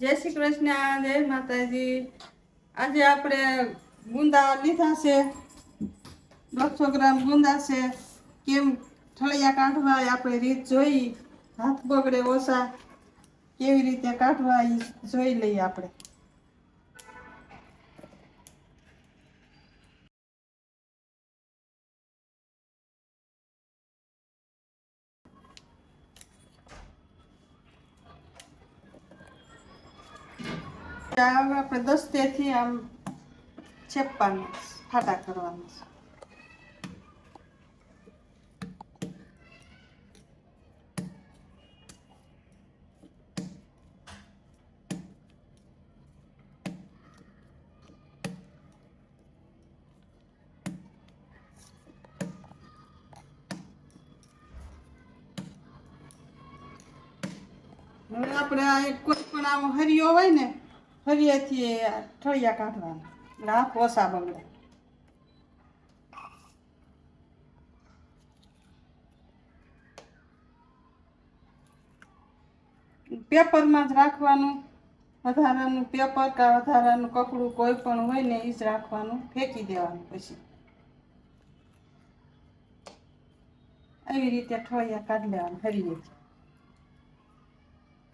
જય શ્રી કૃષ્ણ, જય માતાજી. આજે આપણે ગુંદા લીધા છે. બસો ગ્રામ ગુંદા છે. કેમ ઠળિયા કાઢવા આપણે રીત જોઈ. હાથ બગડે ઓછા. કેવી રીતે કાઢવા એ જોઈ લઈએ આપણે. હવે આપણે દસ્તેથી આમ છેપવાનું ફાટા કરવાનું હવે આપણે આ કોઈ પણ આમ હરિયો હોય ને આ ઠળિયા કાઢવાના. ના પોસા બગડે. પેપરમાં જ રાખવાનું. વધારાનું પેપર કે વધારાનું કપડું કોઈ પણ હોય ને એ જ રાખવાનું. ફેંકી દેવાનું પછી. આવી રીતે ઠળિયા કાઢી લેવાનું હરીએ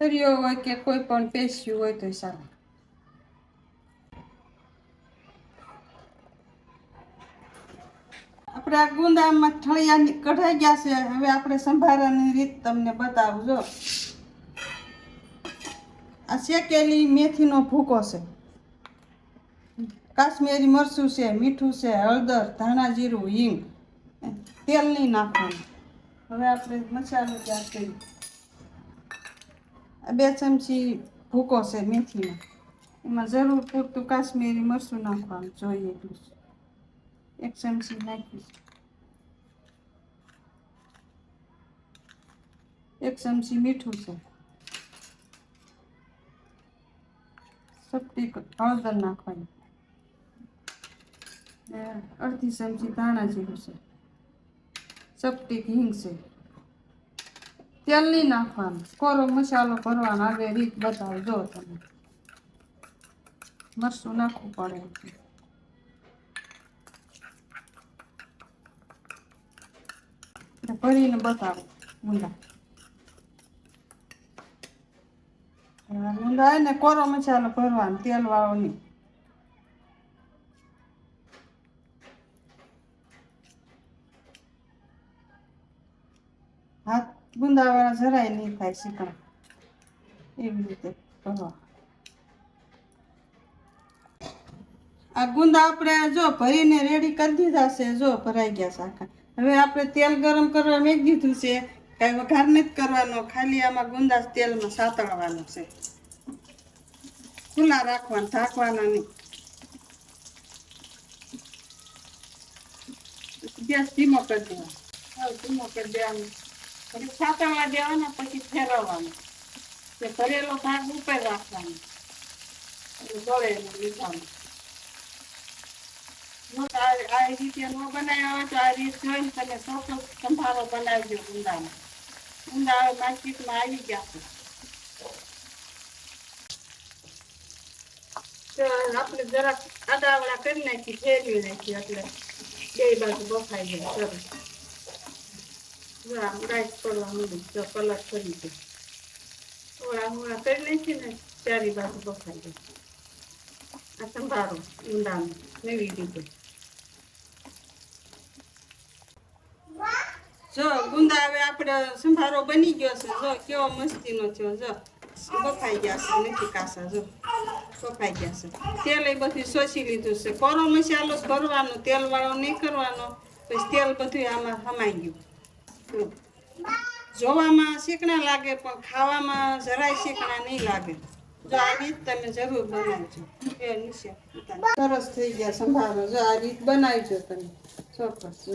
હરિયો હોય કે કોઈ પણ પેસ્યું હોય તો સારું. આ ગુંદામાં ઠળિયા કઢાઈ ગયા છે. હવે આપણે સંભારાની રીત તમને બતાવું, જો. આ શેકેલી મેથીનો ભૂકો છે. કાશ્મીરી મરચું છે, મીઠું છે, હળદર, ધાણા જીરું, હિંગ તેલ નહીં નાખવાનું. હવે આપણે મસાલો તૈયાર કરી. બે ચમચી ભૂકો છે મેથીનો. એમાં જરૂર પૂરતું કાશ્મીરી મરચું નાખવાનું જોઈએ એટલું એક ચમચી નાખીશ એક ચમચી મીઠું છે. સપટી હળદર નાખવાની. અડધી ચમચી ધાણા જીરું છે. ચપટી હિંગ છે. તેલ નહીં નાખવાનું. કોરો મસાલો ભરવાનો આવે રીત બતાવો જો તમે. મરચું નાખવું પડે ભરીને બતાવો ઊંડા ઊંડા ને કોરો મસાલો ભરવાનો, તેલ વાળો નહીં હાથ ગુંદાવાળા જરાય નહીં થાય શીખણ એવી રીતે આ ગુંદા આપણે જો ભરીને રેડી કરી દીધા છે, જો ભરાઈ ગયા આખા. હવે આપણે તેલ ગરમ કરવા મેં દીધું છે, કાંઈ વઘાર નથી કરવાનો, ખાલી આમાં ગુંદા તેલમાં સાતળવાનું છે. ખુલ્લા રાખવાના ઢાંકવાના નહીં ગેસ ધીમો કરી દેવાનો ધીમો કરી દેવાનો પછી સાતળવા દેવાના પછી ફેરવવાનો તે ભરેલો ભાગ ઉપર રાખવાનો એટલે ગળે નહીં લીધાનું આ રીતે ન બનાવ્યા તો આ રીત જોઈને તમે ચોક્કસ સંભારો બનાવજો ઊંડાનો ઊંડા માર્કેટમાં આવી ગયા છે તો આપણે જરાક આડાવડા કરી નાખી ફેરવી નાખી એટલે બે બાજુ બફાઈ જાય, સરસ. જો કલર કરી દે થોડા મોડા કરી નાખી ને ચારી બાજુ બફાઈ જાય આ સંભારો ઊંડાનો એવી રીતે જો, ગુંદા, હવે આપણે સંભારો બની ગયો છે. જો, કેવો મસ્તીનો થયો, જો. બફાઈ ગયા છે, નથી કાસા, જો. બફાઈ ગયા છે. તેલ એ બધું શોષી લીધું છે. કોરો મસાલો ભરવાનો, તેલવાળો નહીં કરવાનો. પછી તેલ બધું આમાં સમાઈ ગયું. જોવામાં શીકણા લાગે, પણ ખાવામાં જરાય શીકણા નહીં લાગે. જો આ રીત તમે જરૂર બનાવજો. સરસ થઈ ગયા સંભાળો જો આ રીત બનાવજો તમે. ચોક્કસ.